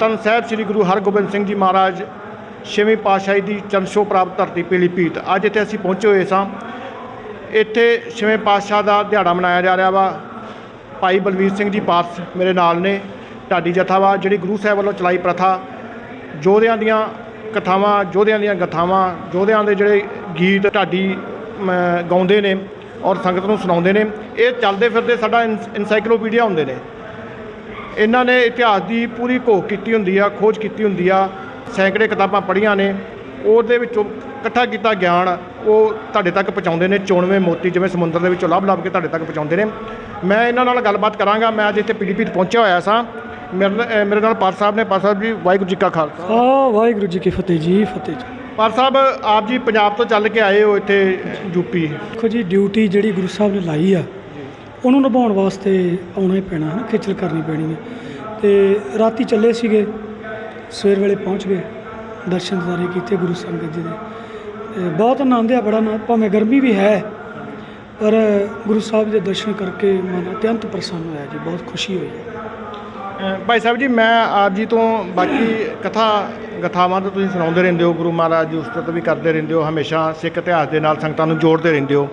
ਧੰਨ ਸਾਹਿਬ ਸ੍ਰੀ ਗੁਰੂ ਹਰਗੋਬਿੰਦ ਸਿੰਘ ਜੀ ਮਹਾਰਾਜ ਛੇਵੀਂ ਪਾਤਸ਼ਾਹੀ ਦੀ ਚਰਨ ਪ੍ਰਾਪਤ ਧਰਤੀ ਪੀਲੀਭੀਤ ਅੱਜ ਇੱਥੇ ਅਸੀਂ ਪਹੁੰਚੇ ਹੋਏ ਸਾਂ। ਇੱਥੇ ਛੇਵੇਂ ਪਾਤਸ਼ਾਹ ਦਾ ਦਿਹਾੜਾ ਮਨਾਇਆ ਜਾ ਰਿਹਾ ਵਾ। ਭਾਈ ਬਲਵੀਰ ਸਿੰਘ ਜੀ ਪਾਰਸ ਮੇਰੇ ਨਾਲ ਨੇ, ਢਾਡੀ ਜਥਾ ਵਾ, ਜਿਹੜੀ ਗੁਰੂ ਸਾਹਿਬ ਵੱਲੋਂ ਚਲਾਈ ਪ੍ਰਥਾ। ਯੋਧਿਆਂ ਦੀਆਂ ਕਥਾਵਾਂ ਯੋਧਿਆਂ ਦੀਆਂ ਗਥਾਵਾਂ ਯੋਧਿਆਂ ਦੇ ਜਿਹੜੇ ਗੀਤ ਢਾਡੀ ਗਾਉਂਦੇ ਨੇ ਔਰ ਸੰਗਤ ਨੂੰ ਸੁਣਾਉਂਦੇ ਨੇ। ਇਹ ਚੱਲਦੇ ਫਿਰਦੇ ਸਾਡਾ ਇਨਸਾਈਕਲੋਪੀਡੀਆ ਹੁੰਦੇ ਨੇ। ਇਹਨਾਂ ਨੇ ਇਤਿਹਾਸ ਦੀ ਪੂਰੀ ਘੋਖ ਕੀਤੀ ਹੁੰਦੀ ਆ ਖੋਜ ਕੀਤੀ ਹੁੰਦੀ ਆ ਸੈਂਕੜੇ ਕਿਤਾਬਾਂ ਪੜ੍ਹੀਆਂ ਨੇ ਉਹਦੇ ਵਿੱਚੋਂ ਇਕੱਠਾ ਕੀਤਾ ਗਿਆਨ ਉਹ ਤੁਹਾਡੇ ਤੱਕ ਪਹੁੰਚਾਉਂਦੇ ਨੇ ਚੋਣਵੇਂ ਮੋਤੀ ਜਿਵੇਂ ਸਮੁੰਦਰ ਦੇ ਵਿੱਚੋਂ ਲੱਭ ਲੱਭ ਕੇ ਤੁਹਾਡੇ ਤੱਕ ਪਹੁੰਚਾਉਂਦੇ ਨੇ। ਮੈਂ ਇਹਨਾਂ ਨਾਲ ਗੱਲਬਾਤ ਕਰਾਂਗਾ ਮੈਂ ਅੱਜ ਇੱਥੇ ਪੀਲੀਭੀਤ ਪਹੁੰਚਿਆ ਹੋਇਆ ਸਾਂ। ਮੇਰੇ ਮੇਰੇ ਨਾਲ ਪਾਰ ਸਾਹਿਬ ਨੇ ਪਾਰ ਸਾਹਿਬ ਜੀ ਵਾਹਿਗੁਰੂ ਜੀ ਕਾ ਖਾਲਸਾ। ਆ ਵਾਹਿਗੁਰੂ ਜੀ ਕੀ ਫਤਿਹ ਜੀ ਫਤਿਹ ਜੀ। ਪਾਰ ਸਾਹਿਬ ਆਪ ਜੀ ਪੰਜਾਬ ਤੋਂ ਚੱਲ ਕੇ ਆਏ ਹੋ ਇੱਥੇ ਯੂਪੀ ਦੇਖੋ ਜੀ ਡਿਊਟੀ ਜਿਹੜੀ ਗੁਰੂ ਸਾਹਿਬ ਨੇ ਲਾਈ ਆ ਉਹਨੂੰ ਨਿਭਾਉਣ ਵਾਸਤੇ ਆਉਣਾ ਹੀ ਪੈਣਾ ਹੈ ਖੇਚਲ ਕਰਨੀ ਪੈਣੀ ਹੈ। ਤੇ ਰਾਤੀ ਚੱਲੇ ਸੀਗੇ, ਸਵੇਰ ਵੇਲੇ ਪਹੁੰਚ ਗਏ, ਦਰਸ਼ਨ ਦਿਦਾਰੇ ਕੀਤੇ ਗੁਰੂ ਸੰਗਤ ਜੀ ਦੇ। ਬਹੁਤ ਆਨੰਦ ਆ, ਬੜਾ ਨਾ, ਭਾਵੇਂ ਗਰਮੀ ਵੀ ਹੈ, ਪਰ ਗੁਰੂ ਸਾਹਿਬ ਦੇ ਦਰਸ਼ਨ ਕਰਕੇ ਮਨ ਅਤਿਅੰਤ ਪ੍ਰਸੰਨ ਹੋਇਆ ਜੀ, ਬਹੁਤ ਖੁਸ਼ੀ ਹੋਈ ਹੈ। ਭਾਈ ਸਾਹਿਬ ਜੀ, ਮੈਂ ਆਪ ਜੀ ਤੋਂ ਬਾਕੀ ਕਥਾ, ਗਥਾਵਾਂ ਤਾਂ ਤੁਸੀਂ ਸੁਣਾਉਂਦੇ ਰਹਿੰਦੇ ਹੋ, ਗੁਰੂ ਮਹਾਰਾਜ ਦੀ ਉਸਤਤ ਵੀ ਕਰਦੇ ਰਹਿੰਦੇ ਹੋ, ਹਮੇਸ਼ਾ ਸਿੱਖ ਇਤਿਹਾਸ ਦੇ ਨਾਲ ਸੰਗਤਾਂ ਨੂੰ ਜੋੜਦੇ ਰਹਿੰਦੇ ਹੋ।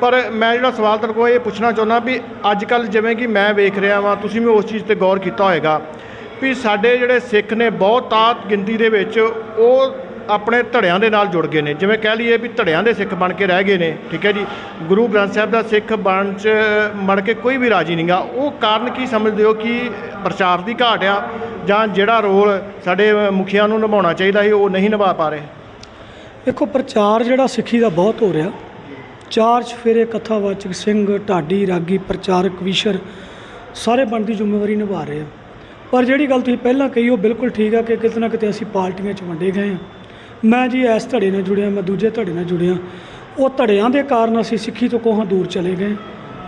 ਪਰ ਮੈਂ ਜਿਹੜਾ ਸਵਾਲ ਤੁਹਾਡੇ ਕੋਲ ਇਹ ਪੁੱਛਣਾ ਚਾਹੁੰਦਾ ਵੀ ਅੱਜ ਕੱਲ ਜਿਵੇਂ ਕਿ ਮੈਂ ਵੇਖ ਰਿਹਾ ਵਾਂ, ਤੁਸੀਂ ਵੀ ਉਸ ਚੀਜ਼ ਤੇ ਗੌਰ ਕੀਤਾ ਹੋਵੇਗਾ ਵੀ ਸਾਡੇ ਜਿਹੜੇ ਸਿੱਖ ਨੇ ਬਹੁਤ ਗਿਣਤੀ ਦੇ ਵਿੱਚ ਉਹ ਆਪਣੇ ਧੜਿਆਂ ਦੇ ਨਾਲ ਜੁੜ ਗਏ ਨੇ। ਜਿਵੇਂ ਕਹਿ ਲਈਏ ਵੀ ਧੜਿਆਂ ਦੇ ਸਿੱਖ ਬਣ ਕੇ ਰਹਿ ਗਏ ਨੇ, ਠੀਕ ਹੈ ਜੀ? ਗੁਰੂ ਗ੍ਰੰਥ ਸਾਹਿਬ ਦਾ ਸਿੱਖ ਬਣ ਚ ਬਣ ਕੇ ਕੋਈ ਵੀ ਰਾਜੀ ਨਹੀਂਗਾ ਉਹ ਕਾਰਨ ਕੀ ਸਮਝਦੇ ਹੋ ਕਿ ਪ੍ਰਚਾਰ ਦੀ ਘਾਟ ਆ ਜਾਂ ਜਿਹੜਾ ਰੋਲ ਸਾਡੇ ਮੁਖੀਆਂ ਨੂੰ ਨਿਭਾਉਣਾ ਚਾਹੀਦਾ ਸੀ, ਉਹ ਨਹੀਂ ਨਿਭਾ ਪਾ ਰਹੇ? ਦੇਖੋ, ਪ੍ਰਚਾਰ ਜਿਹੜਾ ਸਿੱਖੀ ਦਾ ਬਹੁਤ ਹੋ ਰਿਹਾ। ਚਾਰ ਚਫੇਰੇ ਕਥਾਵਾਚਕ ਸਿੰਘ, ਢਾਡੀ, ਰਾਗੀ, ਪ੍ਰਚਾਰਕ, ਵਿਸ਼ਰ ਸਾਰੇ ਬਣਦੀ ਜ਼ਿੰਮੇਵਾਰੀ ਨਿਭਾ ਰਹੇ ਆ। ਪਰ ਜਿਹੜੀ ਗੱਲ ਤੁਸੀਂ ਪਹਿਲਾਂ ਕਹੀ, ਉਹ ਬਿਲਕੁਲ ਠੀਕ ਆ ਕਿ ਕਿਤੇ ਨਾ ਕਿਤੇ ਅਸੀਂ ਪਾਰਟੀਆਂ 'ਚ ਵੰਡੇ ਗਏ ਆ। ਮੈਂ ਜੀ ਇਸ ਧੜੇ ਨਾਲ ਜੁੜਿਆ, ਮੈਂ ਦੂਜੇ ਧੜੇ ਨਾਲ ਜੁੜਿਆ। ਉਹ ਧੜਿਆਂ ਦੇ ਕਾਰਨ ਅਸੀਂ ਸਿੱਖੀ ਤੋਂ ਕੋਹਾਂ ਦੂਰ ਚਲੇ ਗਏ।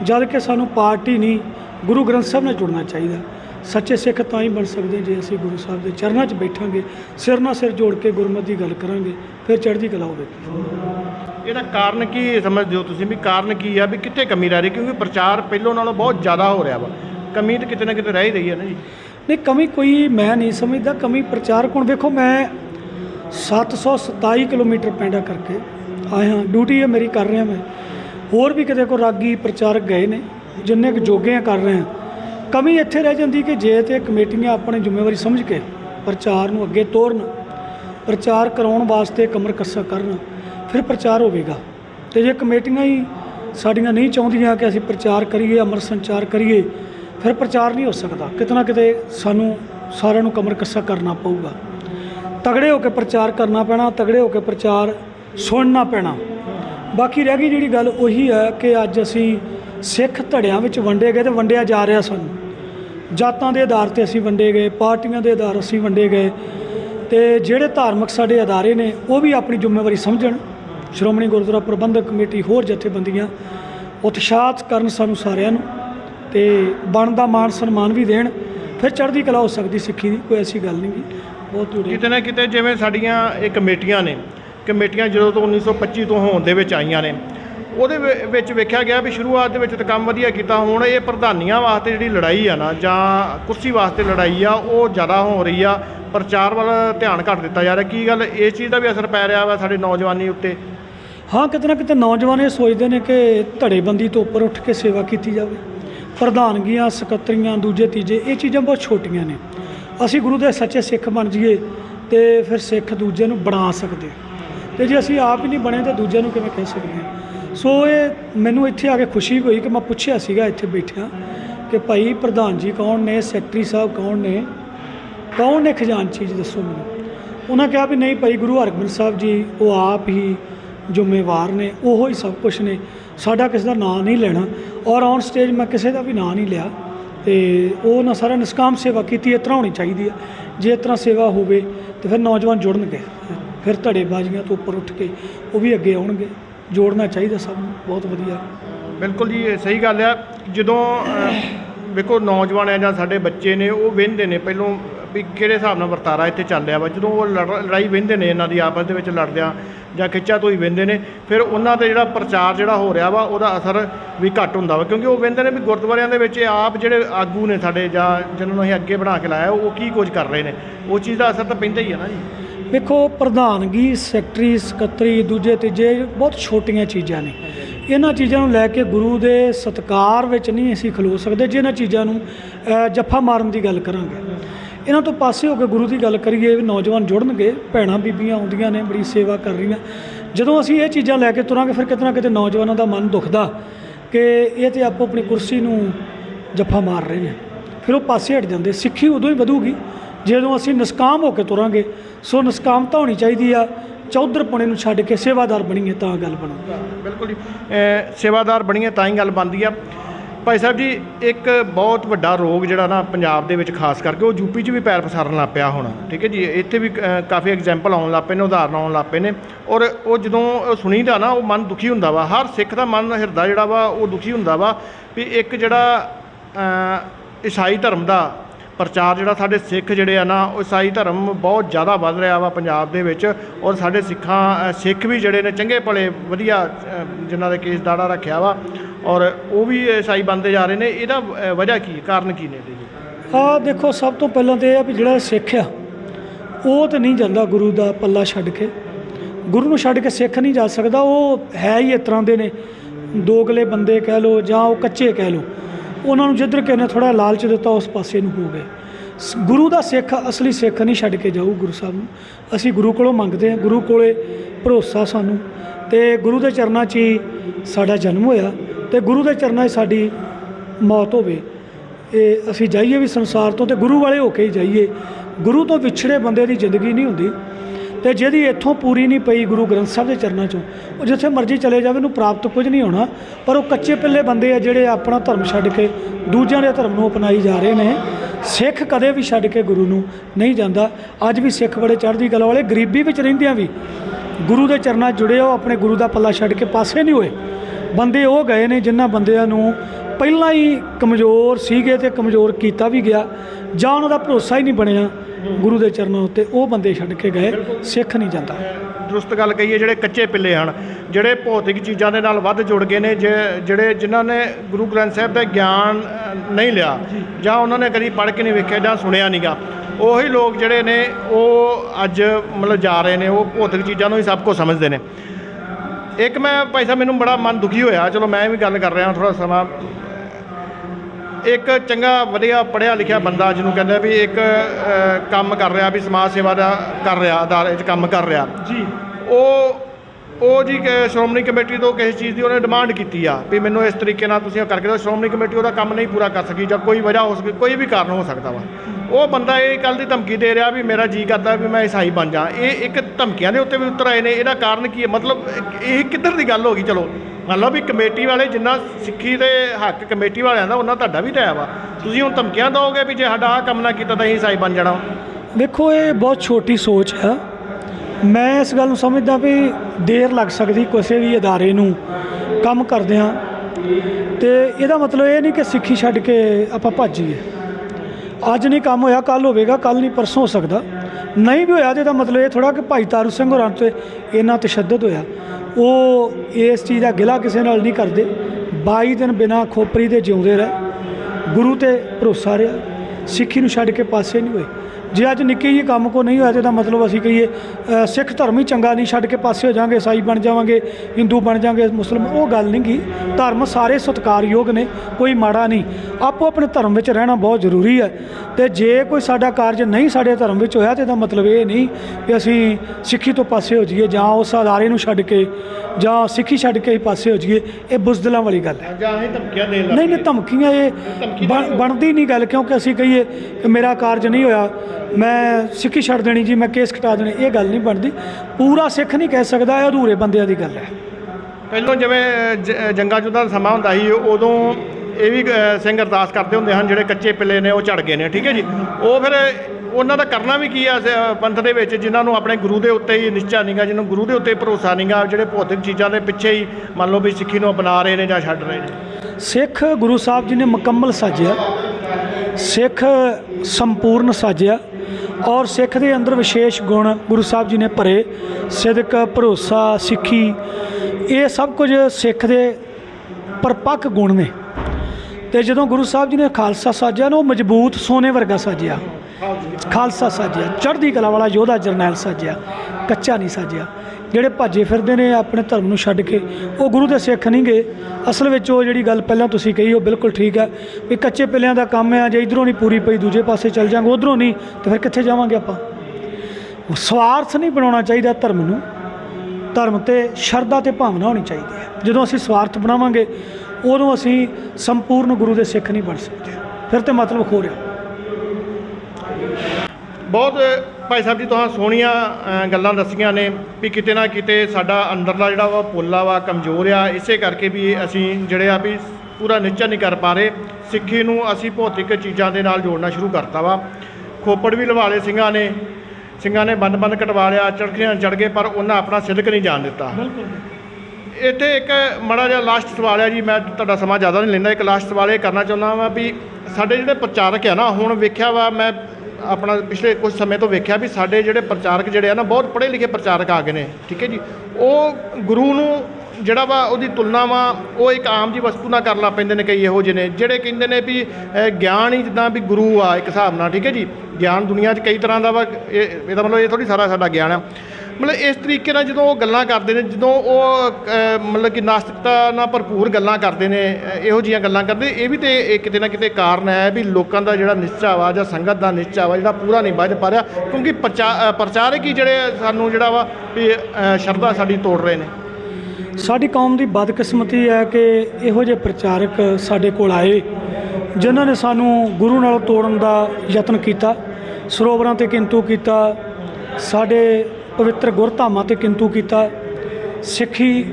ਜਦ ਕਿ ਸਾਨੂੰ ਪਾਰਟੀ ਨਹੀਂ, ਗੁਰੂ ਗ੍ਰੰਥ ਸਾਹਿਬ ਨਾਲ ਜੁੜਨਾ ਚਾਹੀਦਾ। ਸੱਚੇ ਸਿੱਖ ਤਾਂ ਹੀ ਬਣ ਸਕਦੇ ਜੇ ਅਸੀਂ ਗੁਰੂ ਸਾਹਿਬ ਦੇ ਚਰਨਾਂ 'ਚ ਬੈਠਾਂਗੇ। ਸਿਰ ਨਾਲ ਸਿਰ ਜੋੜ ਕੇ ਗੁਰਮਤਿ ਦੀ ਗੱਲ ਕਰਾਂਗੇ, ਫਿਰ ਚੜ੍ਹਦੀ ਕਲਾ ਹੋਵੇਗੀ। ਇਹਦਾ ਕਾਰਨ ਕੀ ਸਮਝਦੇ ਹੋ ਤੁਸੀਂ ਵੀ ਕਾਰਨ ਕੀ ਆ ਵੀ ਕਿੱਥੇ ਕਮੀ ਰਹਿ ਰਹੀ? ਕਿਉਂਕਿ ਪ੍ਰਚਾਰ ਪਹਿਲੋਂ ਨਾਲੋਂ ਬਹੁਤ ਜ਼ਿਆਦਾ ਹੋ ਰਿਹਾ ਵਾ। ਕਮੀ ਤਾਂ ਕਿਤੇ ਨਾ ਕਿਤੇ ਰਹਿ ਹੀ ਰਹੀ ਹੈ ਨਾ ਜੀ। ਨਹੀਂ, ਕਮੀ ਕੋਈ ਮੈਂ ਨਹੀਂ ਸਮਝਦਾ। ਕਮੀ ਪ੍ਰਚਾਰਕ ਹੁਣ ਵੇਖੋ, ਮੈਂ 727 ਕਿਲੋਮੀਟਰ ਪੈਂਡਾ ਕਰਕੇ ਆਇਆ ਡਿਊਟੀ ਹੈ ਮੇਰੀ ਕਰ ਰਿਹਾ ਮੈਂ। ਹੋਰ ਵੀ ਕਿਤੇ ਕੋ ਰਾਗੀ ਪ੍ਰਚਾਰਕ ਗਏ ਨੇ, ਜਿੰਨੇ ਕੁ ਜੋਗੇ ਆ ਕਰ ਰਹੇ ਆ। ਕਮੀ ਇੱਥੇ ਰਹਿ ਜਾਂਦੀ ਕਿ ਜੇ ਤੇ ਕਮੇਟੀਆਂ ਆਪਣੀ ਜ਼ਿੰਮੇਵਾਰੀ ਸਮਝ ਕੇ ਪ੍ਰਚਾਰ ਨੂੰ ਅੱਗੇ ਤੋਰਨ, ਪ੍ਰਚਾਰ ਕਰਾਉਣ ਵਾਸਤੇ ਕਮਰ ਕੱਸਾ ਕਰਨ। ਫਿਰ ਪ੍ਰਚਾਰ ਹੋਵੇਗਾ। ਤੇ ਜੇ ਕਮੇਟੀਆਂ ਹੀ ਸਾਡੀਆਂ ਨਹੀਂ ਚਾਹੁੰਦੀਆਂ ਕਿ ਅਸੀਂ ਪ੍ਰਚਾਰ ਕਰੀਏ, ਅਮਰ ਸੰਚਾਰ ਕਰੀਏ, ਫਿਰ ਪ੍ਰਚਾਰ ਨਹੀਂ ਹੋ ਸਕਦਾ। ਕਿਤੇ ਨਾ ਕਿਤੇ ਸਾਨੂੰ ਸਾਰਿਆਂ ਨੂੰ ਕਮਰ ਕੱਸਾ ਕਰਨਾ ਪਊਗਾ। ਤਗੜੇ ਹੋ ਕੇ ਪ੍ਰਚਾਰ ਕਰਨਾ ਪੈਣਾ, ਤਗੜੇ ਹੋ ਕੇ ਪ੍ਰਚਾਰ ਸੁਣਨਾ ਪੈਣਾ। ਬਾਕੀ ਰਹਿ ਗਈ ਜਿਹੜੀ ਗੱਲ ਉਹੀ ਹੈ ਕਿ ਅੱਜ ਅਸੀਂ ਸਿੱਖ ਧੜਿਆਂ ਵਿੱਚ ਵੰਡੇ ਗਏ ਤੇ ਵੰਡਿਆ ਜਾ ਰਿਹਾ ਸਾਨੂੰ। ਜਾਤਾਂ ਦੇ ਆਧਾਰ ਤੇ ਅਸੀਂ ਵੰਡੇ ਗਏ, ਪਾਰਟੀਆਂ ਦੇ ਆਧਾਰ ਅਸੀਂ ਵੰਡੇ ਗਏ। ਤੇ ਜਿਹੜੇ ਧਾਰਮਿਕ ਸਾਡੇ ਅਦਾਰੇ ਨੇ, ਉਹ ਵੀ ਆਪਣੀ ਜ਼ਿੰਮੇਵਾਰੀ ਸਮਝਣ। ਸ਼੍ਰੋਮਣੀ ਗੁਰਦੁਆਰਾ ਪ੍ਰਬੰਧਕ ਕਮੇਟੀ ਹੋਰ ਜਥੇਬੰਦੀਆਂ ਉਤਸ਼ਾਹਤ ਕਰਨ ਸਾਨੂੰ ਸਾਰਿਆਂ ਨੂੰ ਤੇ ਬਣਦਾ ਮਾਣ ਸਨਮਾਨ ਵੀ ਦੇਣ। ਫਿਰ ਚੜ੍ਹਦੀ ਕਲਾ ਹੋ ਸਕਦੀ ਸਿੱਖੀ ਦੀ, ਕੋਈ ਐਸੀ ਗੱਲ ਨਹੀਂ ਗੀ ਬਹੁਤ ਦੂਰ ਕਿਤੇ ਨਾ ਕਿਤੇ ਜਿਵੇਂ ਸਾਡੀਆਂ ਇਹ ਕਮੇਟੀਆਂ ਨੇ, ਕਮੇਟੀਆਂ ਜਦੋਂ ਤੋਂ 1925 ਤੋਂ ਹੋਣ ਦੇ ਵਿੱਚ ਆਈਆਂ ਨੇ, ਉਹਦੇ ਵਿ- ਵਿੱਚ ਵੇਖਿਆ ਗਿਆ ਵੀ ਸ਼ੁਰੂਆਤ ਦੇ ਵਿੱਚ ਤਾਂ ਕੰਮ ਵਧੀਆ ਕੀਤਾ, ਹੁਣ ਇਹ ਪ੍ਰਧਾਨੀਆਂ ਵਾਸਤੇ ਜਿਹੜੀ ਲੜਾਈ ਆ ਨਾ, ਜਾਂ ਕੁਰਸੀ ਵਾਸਤੇ ਲੜਾਈ ਆ, ਉਹ ਜ਼ਿਆਦਾ ਹੋ ਰਹੀ ਆ। ਪ੍ਰਚਾਰ ਵੱਲ ਧਿਆਨ ਘੱਟ ਦਿੱਤਾ ਜਾ ਰਿਹਾ। ਕੀ ਗੱਲ, ਇਸ ਚੀਜ਼ ਦਾ ਵੀ ਅਸਰ ਪੈ ਰਿਹਾ ਵਾ ਸਾਡੇ ਨੌਜਵਾਨੀ ਉੱਤੇ? ਹਾਂ, ਕਿਤੇ ਨਾ ਕਿਤੇ ਨੌਜਵਾਨ ਇਹ ਸੋਚਦੇ ਨੇ ਕਿ ਧੜੇਬੰਦੀ ਤੋਂ ਉੱਪਰ ਉੱਠ ਕੇ ਸੇਵਾ ਕੀਤੀ ਜਾਵੇ। ਪ੍ਰਧਾਨਗੀਆਂ, ਸਕੱਤਰੀਆਂ, ਦੂਜੇ, ਤੀਜੇ, ਇਹ ਚੀਜ਼ਾਂ ਬਹੁਤ ਛੋਟੀਆਂ ਨੇ। ਅਸੀਂ ਗੁਰੂ ਦੇ ਸੱਚੇ ਸਿੱਖ ਬਣ ਜਾਈਏ ਤੇ ਫਿਰ ਸਿੱਖ ਦੂਜੇ ਨੂੰ ਬਣਾ ਸਕਦੇ। ਤੇ ਜੇ ਅਸੀਂ ਆਪ ਹੀ ਨਹੀਂ ਬਣੇ ਤਾਂ ਦੂਜਿਆਂ ਨੂੰ ਕਿਵੇਂ ਕਹਿ ਸਕਦੇ ਹਾਂ? ਸੋ ਇਹ ਮੈਨੂੰ ਇੱਥੇ ਆ ਕੇ ਖੁਸ਼ੀ ਹੋਈ ਕਿ ਮੈਂ ਪੁੱਛਿਆ ਸੀਗਾ, ਇੱਥੇ ਬੈਠਿਆ, ਕਿ ਭਾਈ ਪ੍ਰਧਾਨ ਜੀ ਕੌਣ ਨੇ, ਸੈਕਟਰੀ ਸਾਹਿਬ ਕੌਣ ਨੇ? ਕੌਣ ਨੇ ਖਜ਼ਾਨਚੀ? ਜੀ ਦੱਸੋ ਮੈਨੂੰ। ਉਹਨਾਂ ਕਿਹਾ ਵੀ ਨਹੀਂ ਭਾਈ, ਗੁਰੂ ਹਰਗੋਬਿੰਦ ਸਾਹਿਬ ਜੀ, ਉਹ ਆਪ ਹੀ ਜ਼ਿੰਮੇਵਾਰ ਨੇ ਉਹੋ ਹੀ ਸਭ ਕੁਝ ਨੇ। ਸਾਡਾ ਕਿਸੇ ਦਾ ਨਾਂ ਨਹੀਂ ਲੈਣਾ। ਔਰ ਔਨ ਸਟੇਜ ਮੈਂ ਕਿਸੇ ਦਾ ਵੀ ਨਾਂ ਨਹੀਂ ਲਿਆ। ਤੇ ਉਹ ਨਾ ਸਾਰਾ ਨਿਸਕਾਮ ਸੇਵਾ ਕੀਤੀ ਇਸ ਤਰ੍ਹਾਂ ਹੋਣੀ ਚਾਹੀਦੀ ਹੈ। ਜੇ ਇਸ ਤਰ੍ਹਾਂ ਸੇਵਾ ਹੋਵੇ ਤੇ ਫਿਰ ਨੌਜਵਾਨ ਜੁੜਨਗੇ। ਫਿਰ ਧੜੇਬਾਜ਼ੀਆਂ ਤੋਂ ਉੱਪਰ ਉੱਠ ਕੇ ਉਹ ਵੀ ਅੱਗੇ ਆਉਣਗੇ। ਜੋੜਨਾ ਚਾਹੀਦਾ ਸਭ ਨੂੰ। ਬਹੁਤ ਵਧੀਆ। ਬਿਲਕੁਲ ਜੀ ਇਹ ਸਹੀ ਗੱਲ ਆ। ਜਦੋਂ ਅਹ, ਵੇਖੋ ਨੌਜਵਾਨ ਹੈ ਜਾਂ ਸਾਡੇ ਬੱਚੇ ਨੇ ਉਹ ਵਹਿੰਦੇ ਨੇ। ਪਹਿਲੋਂ ਵੀ ਕਿਹੜੇ ਹਿਸਾਬ ਨਾਲ ਵਰਤਾਰਾ ਇੱਥੇ ਚੱਲ ਰਿਹਾ ਵਾ? ਜਦੋਂ ਉਹ ਲੜ- ਲੜਾਈ ਵਹਿੰਦੇ ਨੇ ਇਹਨਾਂ ਦੀ ਆਪਸ ਦੇ ਵਿੱਚ ਲੜਦਿਆਂ ਜਾਂ ਖਿੱਚਾ ਤੋਈ ਵਹਿੰਦੇ ਨੇ, ਫਿਰ ਉਹਨਾਂ ਤੇ ਜਿਹੜਾ ਪ੍ਰਚਾਰ ਜਿਹੜਾ ਹੋ ਰਿਹਾ ਵਾ, ਉਹਦਾ ਅਸਰ ਵੀ ਘੱਟ ਹੁੰਦਾ ਵਾ। ਕਿਉਂਕਿ ਉਹ ਵਹਿੰਦੇ ਨੇ ਵੀ ਗੁਰਦੁਆਰਿਆਂ ਦੇ ਵਿੱਚ ਆਪ ਜਿਹੜੇ ਆਗੂ ਨੇ ਸਾਡੇ ਜਾਂ ਜਿਨ੍ਹਾਂ ਨੂੰ ਅਸੀਂ ਅੱਗੇ ਬਣਾ ਕੇ ਲਾਇਆ, ਉਹ ਕੀ ਕੁਝ ਕਰ ਰਹੇ ਨੇ। ਉਹ ਚੀਜ਼ ਦਾ ਅਸਰ ਤਾਂ ਪੈਂਦਾ ਹੀ ਆ ਨਾ ਜੀ। ਵੇਖੋ ਪ੍ਰਧਾਨਗੀ, ਸੈਕਟਰੀ, ਸਕੱਤਰੀ, ਦੂਜੇ, ਤੀਜੇ ਬਹੁਤ ਛੋਟੀਆਂ ਚੀਜ਼ਾਂ ਨੇ। ਇਹਨਾਂ ਚੀਜ਼ਾਂ ਨੂੰ ਲੈ ਕੇ ਗੁਰੂ ਦੇ ਸਤਕਾਰ ਵਿੱਚ ਨਹੀਂ ਅਸੀਂ ਖਲੋ ਸਕਦੇ। ਜੇ ਇਹਨਾਂ ਚੀਜ਼ਾਂ ਨੂੰ ਜੱਫਾ ਮਾਰਨ ਦੀ ਗੱਲ ਕਰਾਂਗੇ ਇਹਨਾਂ ਤੋਂ ਪਾਸੇ ਹੋ ਕੇ ਗੁਰੂ ਦੀ ਗੱਲ ਕਰੀਏ, ਵੀ ਨੌਜਵਾਨ ਜੁੜਨਗੇ, ਭੈਣਾਂ ਬੀਬੀਆਂ ਆਉਂਦੀਆਂ ਨੇ, ਬੜੀ ਸੇਵਾ ਕਰ ਰਹੀਆਂ। ਜਦੋਂ ਅਸੀਂ ਇਹ ਚੀਜ਼ਾਂ ਲੈ ਕੇ ਤੁਰਾਂਗੇ, ਫਿਰ ਕਿਤੇ ਨਾ ਕਿਤੇ ਨੌਜਵਾਨਾਂ ਦਾ ਮਨ ਦੁਖਦਾ ਕਿ ਇਹ ਤੇ ਆਪੋ ਆਪਣੀ ਕੁਰਸੀ ਨੂੰ ਜੱਫਾ ਮਾਰ ਰਹੇ ਨੇ। ਫਿਰ ਉਹ ਪਾਸੇ ਹਟ ਜਾਂਦੇ, ਸਿੱਖੀ ਉਦੋਂ ਹੀ ਵਧੂਗੀ ਜਦੋਂ ਅਸੀਂ ਨਿਸਕਾਮ ਹੋ ਕੇ ਤੁਰਾਂਗੇ। ਸੋ ਨਿਸਕਾਮਤਾ ਹੋਣੀ ਚਾਹੀਦੀ ਆ, ਚੌਧਰਪੁਣੇ ਨੂੰ ਛੱਡ ਕੇ ਸੇਵਾਦਾਰ ਬਣੀਏ ਤਾਂ ਗੱਲ ਬਣੂ। ਬਿਲਕੁਲ ਜੀ। ਸੇਵਾਦਾਰ ਬਣੀਏ ਤਾਂ ਹੀ ਗੱਲ ਬਣਦੀ ਆ। ਭਾਈ ਸਾਹਿਬ ਜੀ, ਇੱਕ ਬਹੁਤ ਵੱਡਾ ਰੋਗ ਜਿਹੜਾ ਨਾ ਪੰਜਾਬ ਦੇ ਵਿੱਚ ਖਾਸ ਕਰਕੇ, ਉਹ ਯੂਪੀ 'ਚ ਵੀ ਪੈਰ ਪਸਾਰਨ ਲੱਗ ਪਿਆ ਹੁਣ, ਠੀਕ ਹੈ ਜੀ? ਇੱਥੇ ਵੀ ਕਾਫੀ ਐਗਜ਼ਾਮਪਲ ਆਉਣ ਲੱਗ ਪਏ ਨੇ ਉਦਾਹਰਨ ਆਉਣ ਲੱਗ ਪਏ ਨੇ ਔਰ ਉਹ ਜਦੋਂ ਸੁਣੀਦਾ ਨਾ, ਉਹ ਮਨ ਦੁਖੀ ਹੁੰਦਾ ਵਾ। ਹਰ ਸਿੱਖ ਦਾ ਮਨ, ਹਿਰਦਾ ਜਿਹੜਾ ਵਾ, ਉਹ ਦੁਖੀ ਹੁੰਦਾ ਵਾ ਵੀ ਇੱਕ ਜਿਹੜਾ ਈਸਾਈ ਧਰਮ ਦਾ ਪ੍ਰਚਾਰ ਜਿਹੜਾ ਸਾਡੇ ਸਿੱਖ ਜਿਹੜੇ ਆ ਨਾ, ਉਹ ਈਸਾਈ ਧਰਮ ਬਹੁਤ ਜ਼ਿਆਦਾ ਵੱਧ ਰਿਹਾ ਵਾ ਪੰਜਾਬ ਦੇ ਵਿੱਚ ਔਰ ਸਾਡੇ ਸਿੱਖਾਂ ਸਿੱਖ ਵੀ ਜਿਹੜੇ ਨੇ ਚੰਗੇ ਭਲੇ, ਵਧੀਆ ਜਿਨ੍ਹਾਂ ਦੇ ਕੇਸ ਦਾੜਾ ਰੱਖਿਆ ਵਾ ਔਰ ਉਹ ਵੀ ਈਸਾਈ ਬਣਦੇ ਜਾ ਰਹੇ ਨੇ ਇਹਦਾ ਅ, ਵਜ੍ਹਾ ਕੀ ਕਾਰਨ ਕੀ ਨੇ ਇਹਦੇ? ਜੀ ਆ ਦੇਖੋ ਸਭ ਤੋਂ ਪਹਿਲਾਂ ਤੇ ਇਹ ਆ ਵੀ ਜਿਹੜਾ ਸਿੱਖ ਆ ਉਹ ਤਾਂ ਨਹੀਂ ਜਾਂਦਾ ਗੁਰੂ ਦਾ ਪੱਲਾ ਛੱਡ ਕੇ। ਗੁਰੂ ਨੂੰ ਛੱਡ ਕੇ ਸਿੱਖ ਨਹੀਂ ਜਾ ਸਕਦਾ ਉਹ ਹੈ ਹੀ ਇਸ ਤਰ੍ਹਾਂ ਦੇ ਨੇ। ਦੋਗਲੇ ਬੰਦੇ ਕਹਿ ਲੋ ਜਾਂ ਉਹ ਕੱਚੇ ਕਹਿ ਲੋ ਉਹਨਾਂ ਨੂੰ ਜਿੱਧਰ ਕਿਸੇ ਨੇ ਥੋੜਾ ਲਾਲਚ ਦਿੱਤਾ ਉਸ ਪਾਸੇ ਨੂੰ ਹੋ ਗਏ। ਸ- ਗੁਰੂ ਦਾ ਸਿੱਖ ਅਸਲੀ ਸਿੱਖ ਨਹੀਂ ਛੱਡ ਕੇ ਜਾਊ ਗੁਰੂ ਸਾਹਿਬ ਨੂੰ। ਅਸੀਂ ਗੁਰੂ ਕੋਲੋਂ ਮੰਗਦੇ ਹਾਂ ਗੁਰੂ ਕੋਲੇ ਭਰੋਸਾ ਸਾਨੂੰ। ਤੇ ਗੁਰੂ ਦੇ ਚਰਨਾਂ 'ਚ ਹੀ ਸਾਡਾ ਜਨਮ ਹੋਇਆ। ਤੇ ਗੁਰੂ ਦੇ ਚਰਨਾਂ 'ਚ ਸਾਡੀ ਮੌਤ ਹੋਵੇ। ਇਹ ਅਸੀਂ ਜਾਈਏ ਵੀ ਸੰਸਾਰ ਤੋਂ ਤੇ ਗੁਰੂ ਵਾਲੇ ਹੋ ਕੇ ਹੀ ਜਾਈਏ। ਗੁਰੂ ਤੋਂ ਵਿਛੜੇ ਬੰਦੇ ਦੀ ਜ਼ਿੰਦਗੀ ਨਹੀਂ ਹੁੰਦੀ ਤੇ ਜਿਹਦੀ ਇੱਥੋਂ ਪੂਰੀ ਨਹੀਂ ਪਈ ਗੁਰੂ ਗ੍ਰੰਥ ਸਾਹਿਬ ਦੇ ਚਰਨਾਂ 'ਚੋਂ। ਉਹ ਜਿੱਥੇ ਮਰਜ਼ੀ ਚਲੇ ਜਾਵੇ ਉਹਨੂੰ ਪ੍ਰਾਪਤ ਕੁਝ ਨਹੀਂ ਹੋਣਾ। ਪਰ ਉਹ ਕੱਚੇ ਪਿੱਲੇ ਬੰਦੇ ਆ ਜਿਹੜੇ ਆਪਣਾ ਧਰਮ ਛੱਡ ਕੇ ਦੂਜਿਆਂ ਦੇ ਧਰਮ ਨੂੰ ਅਪਣਾਈ ਜਾ ਰਹੇ ਨੇ। ਸਿੱਖ ਕਦੇ ਵੀ ਛੱਡ ਕੇ ਗੁਰੂ ਨੂੰ ਨਹੀਂ ਜਾਂਦਾ। ਅੱਜ ਵੀ ਸਿੱਖ ਬੜੇ ਚੜ੍ਹਦੀ ਕਲਾ ਵਾਲੇ ਗਰੀਬੀ ਵਿੱਚ ਰਹਿੰਦਿਆਂ ਵੀ ਗੁਰੂ ਦੇ ਚਰਨਾਂ 'ਚ ਜੁੜੇ ਆ, ਉਹ ਆਪਣੇ ਗੁਰੂ ਦਾ ਪੱਲਾ ਛੱਡ ਕੇ ਪਾਸੇ ਨਹੀਂ ਹੋਏ। ਬੰਦੇ ਉਹ ਗਏ ਨੇ ਜਿਨ੍ਹਾਂ ਬੰਦਿਆਂ ਨੂੰ ਪਹਿਲਾਂ ਹੀ ਕਮਜ਼ੋਰ ਸੀਗੇ ਤੇ ਕਮਜ਼ੋਰ ਕੀਤਾ ਵੀ ਗਿਆ। ਜਾਂ ਉਹਨਾਂ ਦਾ ਭਰੋਸਾ ਹੀ ਨਹੀਂ ਬਣਿਆ ਗੁਰੂ ਦੇ ਚਰਨਾਂ ਉੱਤੇ। ਉਹ ਬੰਦੇ ਛੱਡ ਕੇ ਗਏ, ਸਿੱਖ ਨਹੀਂ ਜਾਂਦਾ। ਦਰੁਸਤ ਗੱਲ ਕਹੀਏ, ਜਿਹੜੇ ਕੱਚੇ ਪਿੱਲੇ ਹਨ, ਜਿਹੜੇ ਭੌਤਿਕ ਚੀਜ਼ਾਂ ਦੇ ਨਾਲ ਵੱਧ ਜੁੜ ਗਏ ਨੇ ਜਿਹੜੇ ਜਿਨ੍ਹਾਂ ਨੇ ਗੁਰੂ ਗ੍ਰੰਥ ਸਾਹਿਬ ਦਾ ਗਿਆਨ ਨਹੀਂ ਲਿਆ, ਜਾਂ ਉਹਨਾਂ ਨੇ ਕਦੀ ਪੜ੍ਹ ਕੇ ਨਹੀਂ ਵੇਖਿਆ ਜਾਂ ਸੁਣਿਆ ਨਹੀਂਗਾ ਉਹੀ ਲੋਕ ਜਿਹੜੇ ਨੇ, ਉਹ ਅੱਜ ਮਤਲਬ ਜਾ ਰਹੇ ਨੇ, ਉਹ ਭੌਤਿਕ ਚੀਜ਼ਾਂ ਨੂੰ ਹੀ ਸਭ ਕੁਝ ਸਮਝਦੇ ਨੇ। ਇੱਕ ਮੈਂ ਭਾਈ ਸਾਹਿਬ ਮੈਨੂੰ ਬੜਾ ਮਨ ਦੁਖੀ ਹੋਇਆ। ਚਲੋ ਮੈਂ ਵੀ ਗੱਲ ਕਰ ਰਿਹਾ ਥੋੜਾ ਸਮਾਂ। ਇੱਕ ਚੰਗਾ ਵਧੀਆ ਪੜ੍ਹਿਆ ਲਿਖਿਆ ਬੰਦਾ ਜਿਹਨੂੰ ਕਹਿੰਦੇ ਵੀ ਇੱਕ ਕੰਮ ਕਰ ਰਿਹਾ ਵੀ ਸਮਾਜ ਸੇਵਾ ਦਾ ਕਰ ਰਿਹਾ ਅਦਾਰੇ 'ਚ ਕੰਮ ਕਰ ਰਿਹਾ। ਜੀ। ਉਹ ਉਹ ਜੀ ਕਿ ਸ਼੍ਰੋਮਣੀ ਕਮੇਟੀ ਤੋਂ ਕਿਸੇ ਚੀਜ਼ ਦੀ ਉਹਨੇ ਡਿਮਾਂਡ ਕੀਤੀ ਆ ਵੀ ਮੈਨੂੰ ਇਸ ਤਰੀਕੇ ਨਾਲ ਤੁਸੀਂ ਕਰਕੇ ਦਿਓ। ਸ਼੍ਰੋਮਣੀ ਕਮੇਟੀ ਉਹਦਾ ਕੰਮ ਨਹੀਂ ਪੂਰਾ ਕਰ ਸਕੀ ਜਾਂ ਕੋਈ ਵਜ੍ਹਾ ਹੋ ਸਕੀ, ਕੋਈ ਵੀ ਕਾਰਨ ਹੋ ਸਕਦਾ ਵਾ। ਉਹ ਬੰਦਾ ਇਹ ਕੱਲ ਦੀ ਧਮਕੀ ਦੇ ਰਿਹਾ ਵੀ ਮੇਰਾ ਜੀ ਕਰਦਾ ਵੀ ਮੈਂ ਇਸਾਈ ਬਣ ਜਾ। ਇਹ ਇੱਕ ਧਮਕੀਆਂ ਦੇ ਉੱਤੇ ਵੀ ਉਤਰ ਆਏ ਨੇ। ਇਹਦਾ ਕਾਰਨ ਕੀ ਹੈ? ਮਤਲਬ ਇਹ ਕਿੱਧਰ ਦੀ ਗੱਲ ਹੋ ਗਈ? ਚਲੋ, ਮੰਨ ਲਓ ਵੀ ਕਮੇਟੀ ਵਾਲੇ ਜਿੰਨਾ ਸਿੱਖੀ ਦੇ ਹੱਕ ਕਮੇਟੀ ਵਾਲਿਆਂ ਦਾ, ਉਹਨਾਂ ਤੁਹਾਡਾ ਵੀ ਤਾਂ ਹੈ ਵਾ। ਤੁਸੀਂ ਹੁਣ ਧਮਕੀਆਂ ਦਿਓਗੇ ਵੀ ਜੇ ਸਾਡਾ ਆਹ ਕੰਮ ਨਾ ਕੀਤਾ ਤਾਂ ਅਸੀਂ ਈਸਾਈ ਬਣ ਜਾਣਾ। ਵੇਖੋ ਇਹ ਬਹੁਤ ਛੋਟੀ ਸੋਚ ਹੈ। ਮੈਂ ਇਸ ਗੱਲ ਨੂੰ ਸਮਝਦਾ ਵੀ ਦੇਰ ਲੱਗ ਸਕਦੀ ਕਿਸੇ ਵੀ ਅਦਾਰੇ ਨੂੰ ਕੰਮ ਕਰਦਿਆਂ। ਤੇ ਇਹਦਾ ਮਤਲਬ ਇਹ ਨਹੀਂ ਕਿ ਸਿੱਖੀ ਛੱਡ ਕੇ ਆਪਾਂ ਭੱਜੀਏ ਅੱਜ ਨਹੀਂ ਕੰਮ ਹੋਇਆ ਕੱਲ ਹੋਵੇਗਾ ਕੱਲ ਨਹੀਂ ਪਰਸੋਂ ਹੋ ਸਕਦਾ। ਨਹੀਂ ਵੀ ਹੋਇਆ ਤੇ ਇਹਦਾ ਮਤਲਬ ਇਹ ਥੋੜਾ ਕਿ ਭਾਈ ਤਾਰੂ ਸਿੰਘ ਹੋਰਾਂ ਤੇ ਇਹਨਾਂ ਤਸ਼ੱਦਦ ਹੋਇਆ। ਉਹ ਇਸ ਚੀਜ਼ ਦਾ ਗਿਲਾ ਕਿਸੇ ਨਾਲ ਨਹੀਂ ਕਰਦੇ। 22 ਦਿਨ ਬਿਨਾ ਖੋਪਰੀ ਦੇ ਜਿਉਂਦੇ ਰਹੇ। ਗੁਰੂ ਤੇ ਭਰੋਸਾ ਰਿਹਾ। ਸਿੱਖੀ ਨੂੰ ਛੱਡ ਕੇ ਪਾਸੇ ਨਹੀਂ ਹੋਏ। ਜੇ ਅੱਜ ਨਿੱਕੀ ਜਿਹੀ ਕੰਮ ਕੋ ਨਹੀਂ ਹੋਇਆ ਤੇ ਇਹਦਾ ਮਤਲਬ ਅਸੀਂ ਕਹੀਏ ਸਿੱਖ ਧਰਮ ਹੀ ਚੰਗਾ ਨਹੀਂ ਛੱਡ ਕੇ ਪਾਸੇ ਹੋ ਜਾਾਂਗੇ ਈਸਾਈ ਬਣ ਜਾਵਾਂਗੇ ਹਿੰਦੂ ਬਣ ਜਾਾਂਗੇ ਮੁਸਲਮਾਨ ਉਹ ਗੱਲ ਨਹੀਂ ਗੀ। ਧਰਮ ਸਾਰੇ ਸਤਿਕਾਰਯੋਗ ਨੇ ਕੋਈ ਮਾੜਾ ਨਹੀਂ। ਆਪੋ ਆਪਣੇ ਧਰਮ ਵਿੱਚ ਰਹਿਣਾ ਬਹੁਤ ਜ਼ਰੂਰੀ ਹੈ। ਤੇ ਜੇ ਕੋਈ ਸਾਡਾ ਕਾਰਜ ਨਹੀਂ ਸਾਡੇ ਧਰਮ ਵਿੱਚ ਹੋਇਆ ਤੇ ਇਹਦਾ ਮਤਲਬ ਇਹ ਨਹੀਂ ਕਿ ਅਸੀਂ ਸਿੱਖੀ ਤੋਂ ਪਾਸੇ ਹੋ ਜਾਈਏ ਜਾਂ ਉਸ ਅਦਾਰੇ ਨੂੰ ਛੱਡ ਕੇ ਜਾਂ ਸਿੱਖੀ ਛੱਡ ਕੇ ਹੀ ਪਾਸੇ ਹੋ ਜਾਈਏ ਇਹ ਬੁਜ਼ਦਲਾਂ ਵਾਲੀ ਗੱਲ ਹੈ। ਜਾਂ ਅਸੀਂ ਧਮਕੀਆਂ ਦੇਣ ਲੱਗ ਨਹੀਂ ਨਹੀਂ ਧਮਕੀਆਂ ਇਹ ਬਣ- ਬਣਦੀ ਨਹੀਂ ਗੱਲ ਕਿਉਂਕਿ ਅਸੀਂ ਕਹੀਏ ਕਿ ਮੇਰਾ ਕਾਰਜ ਨਹੀਂ ਹੋਇਆ ਮੈਂ ਸਿੱਖੀ ਛੱਡ ਦੇਣੀ ਜੀ ਮੈਂ ਕੇਸ ਕਟਾ ਦੇਣੇ ਇਹ ਗੱਲ ਨਹੀਂ ਬਣਦੀ। ਪੂਰਾ ਸਿੱਖ ਨਹੀਂ ਕਹਿ ਸਕਦਾ ਇਹ ਅਧੂਰੇ ਬੰਦਿਆਂ ਦੀ ਗੱਲ ਹੈ। ਪਹਿਲੋਂ ਜਿਵੇਂ ਜੰਗਾਂ ਜੁੱਦਾਂ ਦਾ ਸਮਾਂ ਹੁੰਦਾ ਸੀ ਉਦੋਂ ਇਹ ਵੀ ਸਿੰਘ ਅਰਦਾਸ ਕਰਦੇ ਹੁੰਦੇ ਹਨ ਜਿਹੜੇ ਕੱਚੇ ਪਿੱਲੇ ਨੇ ਉਹ ਝੜ ਗਏ ਨੇ ਠੀਕ ਹੈ ਜੀ? ਉਹ ਫਿਰ ਉਹਨਾਂ ਦਾ ਕਰਨਾ ਵੀ ਕੀ ਆ ਪੰਥ ਦੇ ਵਿੱਚ ਜਿਨ੍ਹਾਂ ਨੂੰ ਆਪਣੇ ਗੁਰੂ ਦੇ ਉੱਤੇ ਹੀ ਨਿਸ਼ਚਾ ਨਹੀਂਗਾ ਜਿਹਨੂੰ ਗੁਰੂ ਦੇ ਉੱਤੇ ਭਰੋਸਾ ਨਹੀਂਗਾ ਜਿਹੜੇ ਭੌਤਿਕ ਚੀਜ਼ਾਂ ਦੇ ਪਿੱਛੇ ਹੀ ਮੰਨ ਲਓ ਵੀ ਸਿੱਖੀ ਨੂੰ ਅਪਣਾ ਰਹੇ ਨੇ ਜਾਂ ਛੱਡ ਰਹੇ ਨੇ। ਸਿੱਖ ਗੁਰੂ ਸਾਹਿਬ ਜੀ ਨੇ ਮੁਕੰਮਲ ਸਾਜਿਆ। ਸਿੱਖ ਸੰਪੂਰਨ ਸਾਜਿਆ। ਔਰ ਸਿੱਖ ਦੇ ਅੰਦਰ ਵਿਸ਼ੇਸ਼ ਗੁਣ ਗੁਰੂ ਸਾਹਿਬ ਜੀ ਨੇ ਭਰੇ, ਸਿਦਕ, ਭਰੋਸਾ, ਸਿੱਖੀ, ਇਹ ਸਭ ਕੁਝ ਸਿੱਖ ਦੇ ਪਰਪੱਕ ਗੁਣ ਨੇ। ਤੇ ਜਦੋਂ ਗੁਰੂ ਸਾਹਿਬ ਜੀ ਨੇ ਖਾਲਸਾ ਸਾਜਿਆ ਨਾ, ਉਹ ਮਜ਼ਬੂਤ ਸੋਨੇ ਵਰਗਾ ਸਾਜਿਆ। ਖਾਲਸਾ ਸਾਜਿਆ, ਚੜ੍ਹਦੀ ਕਲਾ ਵਾਲਾ ਯੋਧਾ ਜਰਨੈਲ ਸਾਜਿਆ। ਕੱਚਾ ਨਹੀਂ ਸਾਜਿਆ। ਜਿਹੜੇ ਭੱਜੇ ਫਿਰਦੇ ਨੇ ਆਪਣੇ ਧਰਮ ਨੂੰ ਛੱਡ ਕੇ, ਉਹ ਗੁਰੂ ਦੇ ਸਿੱਖ ਨਹੀਂ ਗਏ। ਅਸਲ ਵਿੱਚ ਉਹ ਜਿਹੜੀ ਗੱਲ ਪਹਿਲਾਂ ਤੁਸੀਂ ਕਹੀ, ਉਹ ਬਿਲਕੁਲ ਠੀਕ ਹੈ ਵੀ ਕੱਚੇ ਪਿੱਲਿਆਂ ਦਾ ਕੰਮ ਹੈ, ਜੇ ਇਧਰੋਂ ਨਹੀਂ ਪੂਰੀ ਪਈ, ਦੂਜੇ ਪਾਸੇ ਚੱਲ ਜਾਾਂਗੇ, ਉਧਰੋਂ ਨਹੀਂ, ਤਾਂ ਫਿਰ ਕਿੱਥੇ ਜਾਵਾਂਗੇ ਆਪਾਂ? ਸਵਾਰਥ ਨਹੀਂ ਬਣਾਉਣਾ ਚਾਹੀਦਾ ਧਰਮ ਨੂੰ। ਧਰਮ ਤੇ ਸ਼ਰਧਾ ਤੇ ਭਾਵਨਾ ਹੋਣੀ ਚਾਹੀਦੀ ਹੈ। ਜਦੋਂ ਅਸੀਂ ਸਵਾਰਥ ਬਣਾਵਾਂਗੇ, ਉਦੋਂ ਅਸੀਂ ਸੰਪੂਰਨ ਗੁਰੂ ਦੇ ਸਿੱਖ ਨਹੀਂ ਬਣ ਸਕਦੇ। ਫਿਰ ਤੇ ਮਤਲਬ ਖੋ ਰਿਹਾ। ਬਹੁਤ ਭਾਈ ਸਾਹਿਬ ਜੀ ਤੁਹਾਨੂੰ ਸੋਹਣੀਆਂ ਅ, ਗੱਲਾਂ ਦੱਸੀਆਂ ਨੇ ਵੀ ਕਿਤੇ ਨਾ ਕਿਤੇ ਸਾਡਾ ਅੰਦਰਲਾ ਜਿਹੜਾ ਵਾ ਪੋਲਾ ਵਾ ਕਮਜ਼ੋਰ ਆ। ਇਸੇ ਕਰਕੇ ਵੀ ਅਸੀਂ ਜਿਹੜੇ ਆ ਵੀ ਪੂਰਾ ਨਿਸ਼ਚੈ ਨਹੀਂ ਕਰ ਪਾ ਰਹੇ। ਸਿੱਖੀ ਨੂੰ ਅਸੀਂ ਭੌਤਿਕ ਚੀਜ਼ਾਂ ਦੇ ਨਾਲ ਜੋੜਨਾ ਸ਼ੁਰੂ ਕਰਤਾ ਵਾ। ਖੋਪੜ ਵੀ ਲਵਾ ਲਏ ਸਿੰਘਾਂ ਨੇ। ਸਿੰਘਾਂ ਨੇ ਬੰਦ ਬੰਦ ਕਟਵਾ ਲਿਆ ਚੜਖੀਆਂ ਚੜ ਗਏ ਪਰ ਉਹਨਾਂ ਆਪਣਾ ਸਿਦਕ ਨਹੀਂ ਜਾਣ ਦਿੱਤਾ। ਇੱਥੇ ਇੱਕ ਮੜਾ ਜਿਹਾ ਲਾਸਟ ਸਵਾਲ ਹੈ ਜੀ ਮੈਂ ਤੁਹਾਡਾ ਸਮਾਂ ਜ਼ਿਆਦਾ ਨਹੀਂ ਲੈਂਦਾ। ਇੱਕ ਲਾਸਟ ਸਵਾਲ ਇਹ ਕਰਨਾ ਚਾਹੁੰਦਾ ਵਾਂ ਵੀ ਸਾਡੇ ਜਿਹੜੇ ਪ੍ਰਚਾਰਕ ਆ ਨਾ ਹੁਣ ਵੇਖਿਆ ਵਾ ਮੈਂ ਆਪਣਾ ਪਿਛਲੇ ਕੁਝ ਸਮੇਂ ਤੋਂ ਵੇਖਿਆ ਵੀ ਸਾਡੇ ਜਿਹੜੇ ਪ੍ਰਚਾਰਕ ਜਿਹੜੇ ਆ ਨਾ, ਬਹੁਤ ਪੜ੍ਹੇ ਲਿਖੇ ਪ੍ਰਚਾਰਕ ਆ ਗਏ ਨੇ, ਠੀਕ ਹੈ ਜੀ? ਉਹ ਗੁਰੂ ਨੂੰ ਜਿਹੜਾ ਵਾ ਉਹਦੀ ਤੁਲਨਾ ਵਾ, ਉਹ ਇੱਕ ਆਮ ਜੀ ਵਸਤੂ ਨਾਲ ਕਰਨ ਲੱਗ ਪੈਂਦੇ ਨੇ ਕਈ ਇਹੋ ਜਿਹੇ ਨੇ, ਜਿਹੜੇ ਕਹਿੰਦੇ ਨੇ ਵੀ ਗਿਆਨ ਹੀ ਜਿੱਦਾਂ ਵੀ ਗੁਰੂ ਆ, ਇੱਕ ਹਿਸਾਬ ਨਾਲ, ਠੀਕ ਹੈ ਜੀ? ਗਿਆਨ ਦੁਨੀਆ 'ਚ ਕਈ ਤਰ੍ਹਾਂ ਦਾ ਵਾ, ਇਹ, ਇਹਦਾ ਮਤਲਬ ਇਹ ਥੋੜੀ ਸਾਰਾ ਸਾਡਾ ਗਿਆਨ ਆ। ਮਤਲਬ ਇਸ ਤਰੀਕੇ ਨਾਲ ਜਦੋਂ ਉਹ ਗੱਲਾਂ ਕਰਦੇ ਨੇ, ਜਦੋਂ ਉਹ ਮਤਲਬ ਕਿ ਨਾਸਤਿਕਤਾ ਨਾਲ ਭਰਪੂਰ ਗੱਲਾਂ ਕਰਦੇ ਨੇ ਇਹੋ ਜੀਆਂ ਗੱਲਾਂ ਕਰਦੇ, ਇਹ ਵੀ ਤੇ ਇਹ ਕਿਤੇ ਨਾ ਕਿਤੇ ਕਾਰਨ ਹੈ ਵੀ ਲੋਕਾਂ ਦਾ ਜਿਹੜਾ ਨਿਸ਼ਚਾ ਵਾ ਜਾਂ ਸੰਗਤ ਦਾ ਨਿਸ਼ਚਾ ਵਾ ਜਿਹੜਾ ਪੂਰਾ ਨਹੀਂ ਵੱਜ ਪਾ ਰਿਹਾ, ਕਿਉਂਕਿ ਪ੍ਰਚਾ- ਪ੍ਰਚਾਰਕ ਹੀ ਜਿਹੜੇ ਸਾਨੂੰ ਜਿਹੜਾ ਵਾ ਵੀ ਸ਼ਰਧਾ ਸਾਡੀ ਤੋੜ ਰਹੇ ਨੇ। ਸਾਡੀ ਕੌਮ ਦੀ ਬਦਕਿਸਮਤੀ ਹੈ ਕਿ ਇਹੋ ਜਿਹੇ ਪ੍ਰਚਾਰਕ ਸਾਡੇ ਕੋਲ ਆਏ, ਜਿਨ੍ਹਾਂ ਨੇ ਸਾਨੂੰ ਗੁਰੂ ਨਾਲ ਤੋੜਨ ਦਾ ਯਤਨ ਕੀਤਾ, ਸਰੋਵਰਾਂ ਤੇ ਕਿੰਤੂ ਕੀਤਾ, ਸਾਡੇ ਪਵਿੱਤਰ ਗੁਰਧਾਮਾਂ ਤੇ ਕਿੰਤੂ ਕੀਤਾ, ਸਿੱਖੀ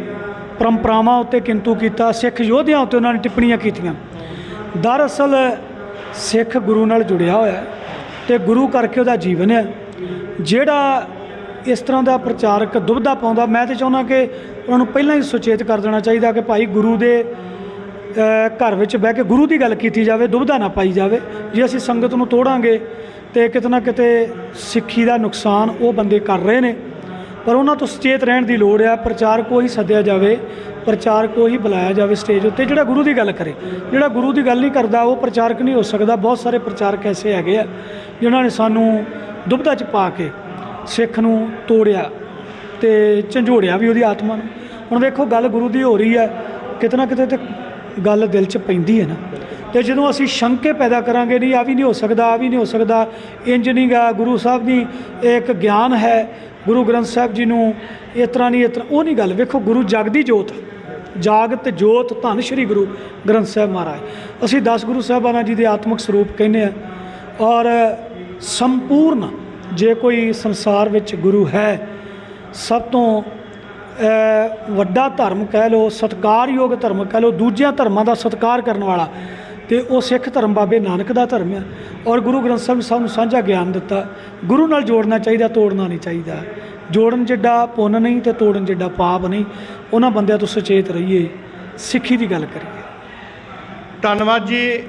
ਪਰੰਪਰਾਵਾਂ ਉੱਤੇ ਕਿੰਤੂ ਕੀਤਾ, ਸਿੱਖ ਯੋਧਿਆਂ ਉੱਤੇ ਉਹਨਾਂ ਨੇ ਟਿੱਪਣੀਆਂ ਕੀਤੀਆਂ। ਦਰਅਸਲ ਸਿੱਖ ਗੁਰੂ ਨਾਲ ਜੁੜਿਆ ਹੋਇਆ ਹੈ ਤੇ ਗੁਰੂ ਕਰਕੇ ਉਹਦਾ ਜੀਵਨ ਹੈ। ਜਿਹੜਾ ਇਸ ਤਰ੍ਹਾਂ ਦਾ ਪ੍ਰਚਾਰਕ ਦੁਬਦਾ ਪਾਉਂਦਾ, ਮੈਂ ਤੇ ਚਾਹੁੰਦਾ ਕਿ ਉਹਨਾਂ ਨੂੰ ਪਹਿਲਾਂ ਹੀ ਸੁਚੇਤ ਕਰ ਦੇਣਾ ਚਾਹੀਦਾ ਕਿ ਭਾਈ ਗੁਰੂ ਦੇ ਘਰ ਵਿੱਚ ਬਹਿ ਕੇ ਗੁਰੂ ਦੀ ਗੱਲ ਕੀਤੀ ਜਾਵੇ ਦੁਬਦਾ ਨਾ ਪਾਈ ਜਾਵੇ। ਜੇ ਅਸੀਂ ਸੰਗਤ ਨੂੰ ਤੋੜਾਂਗੇ ਤੇ ਕਿਤੇ ਨਾ ਕਿਤੇ ਸਿੱਖੀ ਦਾ ਨੁਕਸਾਨ ਉਹ ਬੰਦੇ ਕਰ ਰਹੇ ਨੇ। ਪਰ ਉਹਨਾਂ ਤੋਂ ਸੁਚੇਤ ਰਹਿਣ ਦੀ ਲੋੜ ਆ ਪ੍ਰਚਾਰਕ ਉਹੀ ਸੱਦਿਆ ਜਾਵੇ ਪ੍ਰਚਾਰਕ ਉਹੀ ਬੁਲਾਇਆ ਜਾਵੇ ਸਟੇਜ ਉੱਤੇ, ਜਿਹੜਾ ਗੁਰੂ ਦੀ ਗੱਲ ਕਰੇ। ਜਿਹੜਾ ਗੁਰੂ ਦੀ ਗੱਲ ਨਹੀਂ ਕਰਦਾ, ਉਹ ਪ੍ਰਚਾਰਕ ਨਹੀਂ ਹੋ ਸਕਦਾ। ਬਹੁਤ ਸਾਰੇ ਪ੍ਰਚਾਰਕ ਐਸੇ ਹੈਗੇ ਆ, ਜਿਨ੍ਹਾਂ ਨੇ ਸਾਨੂੰ ਦੁਬਦਾ ਚ ਪਾ ਕੇ ਸਿੱਖ ਨੂੰ ਤੋੜਿਆ ਤੇ ਝੰਜੋੜਿਆ ਵੀ ਉਹਦੀ ਆਤਮਾ ਨੂੰ। ਹੁਣ ਵੇਖੋ, ਗੱਲ ਗੁਰੂ ਦੀ ਹੋ ਰਹੀ ਹੈ ਕਿਤੇ ਨਾ ਕਿਤੇ ਤੇ ਗੱਲ ਦਿਲ 'ਚ ਪੈਂਦੀ ਹੈ ਨਾ। ਤੇ ਜਦੋਂ ਅਸੀਂ ਸ਼ੰਕੇ ਪੈਦਾ ਕਰਾਂਗੇ, ਨਹੀਂ, ਆ ਵੀ ਨਹੀਂ ਹੋ ਸਕਦਾ, ਆ ਵੀ ਨਹੀਂ ਹੋ ਸਕਦਾ। ਇੰਜ ਨਹੀਂ ਗਾ, ਗੁਰੂ ਸਾਹਿਬ ਦੀ ਇੱਕ ਗਿਆਨ ਹੈ, ਗੁਰੂ ਗ੍ਰੰਥ ਸਾਹਿਬ ਜੀ ਨੂੰ ਇਸ ਤਰ੍ਹਾਂ ਨਹੀਂ, ਇਸ ਤਰ੍ਹਾਂ, ਉਹ ਨਹੀਂ ਗੱਲ। ਵੇਖੋ, ਗੁਰੂ ਜਗ ਦੀ ਜੋਤ ਜਾਗਤ ਜੋਤ ਧੰਨ ਸ਼੍ਰੀ ਗੁਰੂ ਗ੍ਰੰਥ ਸਾਹਿਬ ਮਹਾਰਾਜ। ਅਸੀਂ 10 ਗੁਰੂ ਸਾਹਿਬਾਨਾਂ ਜੀ ਦੇ ਆਤਮਿਕ ਸਰੂਪ ਕਹਿੰਦੇ ਆ ਔਰ ਸੰਪੂਰਨ ਜੇ ਕੋਈ ਸੰਸਾਰ ਵਿੱਚ ਗੁਰੂ ਹੈ, ਸਭ ਤੋਂ ਵੱਡਾ ਧਰਮ ਕਹਿ ਲਓ, ਸਤਿਕਾਰਯੋਗ ਧਰਮ ਕਹਿ ਲਓ, ਦੂਜਿਆਂ ਧਰਮਾਂ ਦਾ ਸਤਿਕਾਰ ਕਰਨ ਵਾਲਾ ਤੇ ਉਹ ਸਿੱਖ ਧਰਮ ਬਾਬੇ ਨਾਨਕ ਦਾ ਧਰਮ ਆ। ਔਰ ਗੁਰੂ ਗ੍ਰੰਥ ਸਾਹਿਬ ਨੇ ਸਾਨੂੰ ਸਾਂਝਾ ਗਿਆਨ ਦਿੱਤਾ, ਗੁਰੂ ਨਾਲ ਜੋੜਨਾ ਚਾਹੀਦਾ, ਤੋੜਨਾ ਨਹੀਂ ਚਾਹੀਦਾ। ਜੋੜਨ ਜਿੱਡਾ ਪੁੰਨ ਨਹੀਂ ਤੇ ਤੋੜਨ ਜਿੱਡਾ ਪਾਪ ਨਹੀਂ, ਉਹਨਾਂ ਬੰਦਿਆਂ ਤੋਂ ਸੁਚੇਤ ਰਹੀਏ, ਸਿੱਖੀ ਦੀ ਗੱਲ ਕਰੀਏ। ਧੰਨਵਾਦ ਜੀ।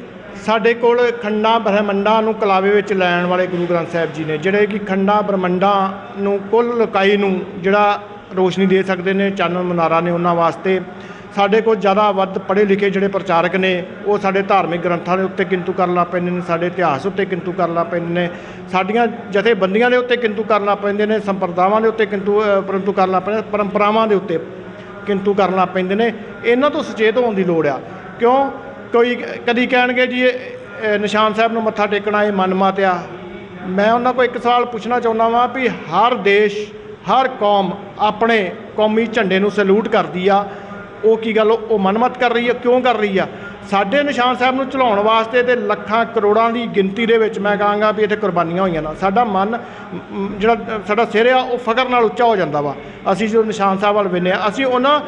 ਸਾਡੇ ਕੋਲ ਖੰਡਾਂ ਬ੍ਰਹਮੰਡਾਂ ਨੂੰ ਕਲਾਵੇ ਵਿੱਚ ਲੈਣ ਵਾਲੇ ਗੁਰੂ ਗ੍ਰੰਥ ਸਾਹਿਬ ਜੀ ਨੇ, ਜਿਹੜੇ ਕਿ ਖੰਡਾਂ ਬ੍ਰਹਮੰਡਾਂ ਨੂੰ ਕੁੱਲ ਲੁਕਾਈ ਨੂੰ ਜਿਹੜਾ ਰੋਸ਼ਨੀ ਦੇ ਸਕਦੇ ਨੇ ਚਾਨਣ ਮਨਾਰਾ ਨੇ ਉਹਨਾਂ ਵਾਸਤੇ। ਸਾਡੇ ਕੋਲ ਜ਼ਿਆਦਾ ਵੱਧ ਪੜ੍ਹੇ ਲਿਖੇ ਜਿਹੜੇ ਪ੍ਰਚਾਰਕ ਨੇ, ਉਹ ਸਾਡੇ ਧਾਰਮਿਕ ਗ੍ਰੰਥਾਂ ਦੇ ਉੱਤੇ ਕਿੰਤੂ ਕਰਨ ਲੱਗ ਪੈਂਦੇ ਨੇ, ਸਾਡੇ ਇਤਿਹਾਸ ਉੱਤੇ ਕਿੰਤੂ ਕਰਨ ਲੱਗ ਪੈਂਦੇ ਨੇ, ਸਾਡੀਆਂ ਜਥੇਬੰਦੀਆਂ ਦੇ ਉੱਤੇ ਕਿੰਤੂ ਕਰਨ ਲੱਗ ਪੈਂਦੇ ਨੇ, ਸੰਪਰਦਾਵਾਂ ਦੇ ਉੱਤੇ ਕਿੰਤੂ ਪਰੰਤੂ ਕਰਨ ਲੱਗ ਪੈਂਦੇ ਪਰੰਪਰਾਵਾਂ ਦੇ ਉੱਤੇ ਕਿੰਤੂ ਕਰਨ ਲੱਗ ਪੈਂਦੇ ਨੇ। ਇਹਨਾਂ ਤੋਂ ਸੁਚੇਤ ਹੋਣ ਦੀ ਲੋੜ ਆ। ਕਿਉਂ? ਕੋਈ ਕਦੀ ਕਹਿਣਗੇ ਜੀ ਨਿਸ਼ਾਨ ਸਾਹਿਬ ਨੂੰ ਮੱਥਾ ਟੇਕਣਾ ਇਹ ਮਨ ਆ ਮੈਂ ਉਹਨਾਂ ਕੋਲ ਇੱਕ ਸਵਾਲ ਪੁੱਛਣਾ ਚਾਹੁੰਦਾ ਵਾਂ ਵੀ ਹਰ ਦੇਸ਼, ਹਰ ਕੌਮ ਆਪਣੇ ਕੌਮੀ ਝੰਡੇ ਨੂੰ ਸਲੂਟ ਕਰਦੀ ਆ। ਉਹ ਕੀ ਗੱਲ, ਉਹ ਮਨਮਤ ਕਰ ਰਹੀ ਆ, ਕਿਉਂ ਕਰ ਰਹੀ ਆ? ਸਾਡੇ ਨਿਸ਼ਾਨ ਸਾਹਿਬ ਨੂੰ ਚਲਾਉਣ ਵਾਸਤੇ ਤੇ ਲੱਖਾਂ ਕਰੋੜਾਂ ਦੀ ਗਿਣਤੀ ਦੇ ਵਿੱਚ ਮੈਂ ਕਹਾਂਗਾ ਵੀ ਇੱਥੇ ਕੁਰਬਾਨੀਆਂ ਹੋਈਆਂ ਨਾ। ਸਾਡਾ ਮਨ ਜਿਹੜਾ ਸਾਡਾ ਸਿਰ ਆ, ਉਹ ਫਕਰ ਨਾਲ ਉੱਚਾ ਹੋ ਜਾਂਦਾ ਵਾ। ਅਸੀਂ ਜਦੋਂ ਨਿਸ਼ਾਨ ਸਾਹਿਬ ਵੱਲ ਵੇਨੇ ਆ, ਅਸੀਂ ਉਹਨਾਂ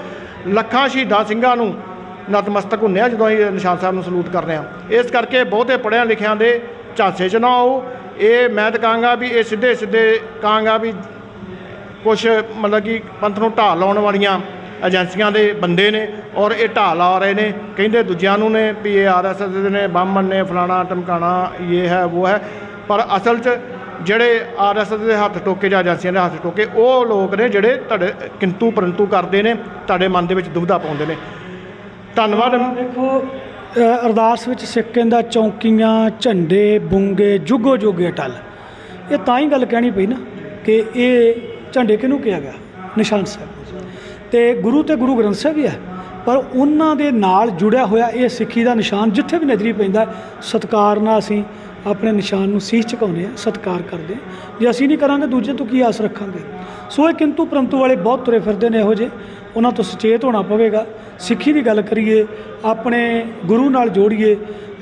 ਲੱਖਾਂ ਸ਼ਹੀਦਾਂ ਸਿੰਘਾਂ ਨੂੰ ਨਤਮਸਤਕ ਹੁੰਨੇ ਆ ਜਦੋਂ ਅਸੀਂ ਨਿਸ਼ਾਨ ਸਾਹਿਬ ਨੂੰ ਸਲੂਟ ਕਰਦੇ ਆ। ਇਸ ਕਰਕੇ ਬਹੁਤੇ ਪੜ੍ਹਿਆਂ ਲਿਖਿਆਂ ਦੇ ਝਾਂਸੇ 'ਚ ਨਾ ਆਓ। ਇਹ ਮੈਂ ਤਾਂ ਕਹਾਂਗਾ ਵੀ ਇਹ ਸਿੱਧੇ ਸਿੱਧੇ ਕਹਾਂਗਾ ਵੀ ਕੁਝ ਮਤਲਬ ਕਿ ਪੰਥ ਨੂੰ ਢਾਹ ਲਾਉਣ ਵਾਲੀਆਂ ਏਜੰਸੀਆਂ ਦੇ ਬੰਦੇ ਨੇ ਔਰ ਇਹ ਢਾਲ ਆ ਰਹੇ ਨੇ। ਕਹਿੰਦੇ ਦੂਜਿਆਂ ਨੂੰ ਨੇ ਵੀ ਇਹ ਆਰਐਸਐਸ ਦੇ ਨੇ, ਬਾਹਮਣ ਨੇ, ਫਲਾਣਾ ਟਮਕਾਣਾ ਇਹ ਹੈ, ਉਹ ਹੈ। ਪਰ ਅਸਲ 'ਚ ਜਿਹੜੇ ਆਰਐਸਐਸ ਦੇ ਹੱਥ ਟੋਕੇ ਜਾਂ ਏਜੰਸੀਆਂ ਦੇ ਹੱਥ ਟੋਕੇ, ਉਹ ਲੋਕ ਨੇ ਜਿਹੜੇ ਤੁਹਾਡੇ ਕਿੰਤੂ ਪਰੰਤੂ ਕਰਦੇ ਨੇ, ਤੁਹਾਡੇ ਮਨ ਦੇ ਵਿੱਚ ਦੁਬਧਾ ਪਾਉਂਦੇ ਨੇ। ਧੰਨਵਾਦ। ਦੇਖੋ ਅਰਦਾਸ ਵਿੱਚ ਸਿੱਖ ਦਾ ਚੌਂਕੀਆਂ, ਝੰਡੇ, ਬੁੰਗੇ, ਜੁਗੋ ਜੋਗੇ ਟਲ। ਇਹ ਤਾਂ ਹੀ ਗੱਲ ਕਹਿਣੀ ਪਈ ਨਾ ਕਿ ਇਹ ਝੰਡੇ ਕਿਹਨੂੰ ਕਿਹਾ ਗਿਆ? ਨਿਸ਼ਾਨ ਸਾਹਿਬ। ਤੇ ਗੁਰੂ ਤੇ ਗੁਰੂ ਗ੍ਰੰਥ ਸਾਹਿਬ ਵੀ ਹੈ। ਪਰ ਉਹਨਾਂ ਦੇ ਨਾਲ ਜੁੜਿਆ ਹੋਇਆ ਇਹ ਸਿੱਖੀ ਦਾ ਨਿਸ਼ਾਨ ਜਿੱਥੇ ਵੀ ਨਜ਼ਰੀ ਪੈਂਦਾ ਸਤਕਾਰ ਨਾਲ ਅਸੀਂ ਆਪਣੇ ਨਿਸ਼ਾਨ ਨੂੰ ਸੀਸ ਝੁਕਾਉਂਦੇ ਆ ਸਤਕਾਰ ਕਰਦੇ ਜੇ ਅਸੀਂ ਨਹੀਂ ਕਰਾਂਗੇ, ਦੂਜੇ ਤੋਂ ਕੀ ਆਸ ਰੱਖਾਂਗੇ? ਸੋ ਇਹ ਕਿੰਤੂ ਪਰੰਤੂ ਵਾਲੇ ਬਹੁਤ ਤੁਰੇ ਫਿਰਦੇ ਨੇ ਇਹੋ ਜਿਹੇ। ਉਹਨਾਂ ਤੋਂ ਸੁਚੇਤ ਹੋਣਾ ਪਵੇਗਾ। ਸਿੱਖੀ ਦੀ ਗੱਲ ਕਰੀਏ, ਆਪਣੇ ਗੁਰੂ ਨਾਲ ਜੋੜੀਏ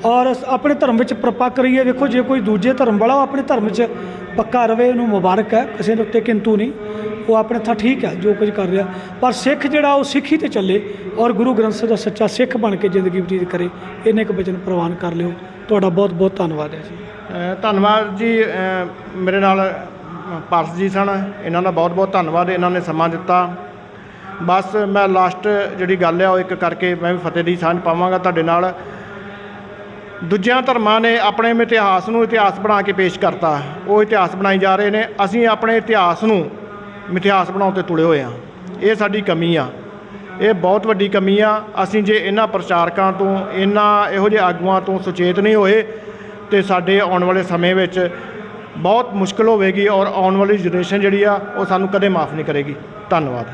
ਔਰ ਆਪਣੇ ਧਰਮ ਵਿੱਚ ਪ੍ਰਪੱਕ ਕਰੀਏ ਵੇਖੋ, ਜੇ ਕੋਈ ਦੂਜੇ ਧਰਮ ਵਾਲਾ ਉਹ ਆਪਣੇ ਧਰਮ 'ਚ ਪੱਕਾ ਰਵੇ, ਉਹਨੂੰ ਮੁਬਾਰਕ ਹੈ। ਕਿਸੇ ਦੇ ਉੱਤੇ ਕਿੰਤੂ ਨਹੀਂ। ਉਹ ਆਪਣੇ ਥਾਂ ਠੀਕ ਹੈ ਜੋ ਕੁਝ ਕਰ ਰਿਹਾ। ਪਰ ਸਿੱਖ ਜਿਹੜਾ ਉਹ ਸਿੱਖੀ ਤੇ ਚੱਲੇ ਔਰ ਗੁਰੂ ਗ੍ਰੰਥ ਸਾਹਿਬ ਦਾ ਸੱਚਾ ਸਿੱਖ ਬਣ ਕੇ ਜ਼ਿੰਦਗੀ ਬਤੀਤ ਕਰੇ ਇਹਨੇ ਇੱਕ ਵਚਨ ਪ੍ਰਵਾਨ ਕਰ ਲਿਓ। ਤੁਹਾਡਾ ਬਹੁਤ ਬਹੁਤ ਧੰਨਵਾਦ ਹੈ ਜੀ। ਧੰਨਵਾਦ ਜੀ। ਮੇਰੇ ਨਾਲ ਅ, ਪਾਰਸ ਜੀ ਸਨ। ਇਹਨਾਂ ਦਾ ਬਹੁਤ ਬਹੁਤ ਧੰਨਵਾਦ। ਇਹਨਾਂ ਨੇ ਸਮਾਂ ਦਿੱਤਾ। ਬਸ ਮੈਂ ਲਾਸਟ ਜਿਹੜੀ ਗੱਲ ਆ ਉਹ ਇੱਕ ਕਰਕੇ ਮੈਂ ਵੀ ਫਤਿਹ ਦੀ ਸਾਂਝ ਪਾਵਾਂਗਾ ਤੁਹਾਡੇ ਨਾਲ। ਦੂਜਿਆਂ ਧਰਮਾਂ ਨੇ ਆਪਣੇ ਇਤਿਹਾਸ ਨੂੰ ਇਤਿਹਾਸ ਬਣਾ ਕੇ ਪੇਸ਼ ਕਰਤਾ। ਉਹ ਇਤਿਹਾਸ ਬਣਾਈ ਜਾ ਰਹੇ ਨੇ। ਅਸੀਂ ਆਪਣੇ ਇਤਿਹਾਸ ਨੂੰ ਮਿਥਿਹਾਸ ਬਣਾਉਣ ਤੇ ਤੁਲੇ ਹੋਏ ਆ। ਇਹ ਸਾਡੀ ਕਮੀ ਆ। ਇਹ ਬਹੁਤ ਵੱਡੀ ਕਮੀ ਆ। ਅਸੀਂ ਜੇ ਇਹਨਾਂ ਪ੍ਰਚਾਰਕਾਂ ਤੋਂ, ਇਹਨਾਂ ਇਹੋ ਜਿਹੇ ਆਗੂਆਂ ਤੋਂ ਸੁਚੇਤ ਨਹੀਂ ਹੋਏ, ਤੇ ਸਾਡੇ ਆਉਣ ਵਾਲੇ ਸਮੇਂ ਵਿੱਚ ਬਹੁਤ ਮੁਸ਼ਕਲ ਹੋਵੇਗੀ ਔਰ ਆਉਣ ਵਾਲੀ ਜਨਰੇਸ਼ਨ ਜਿਹੜੀ ਆ, ਉਹ ਸਾਨੂੰ ਕਦੇ ਮਾਫ ਨਹੀਂ ਕਰੇਗੀ। ਧੰਨਵਾਦ।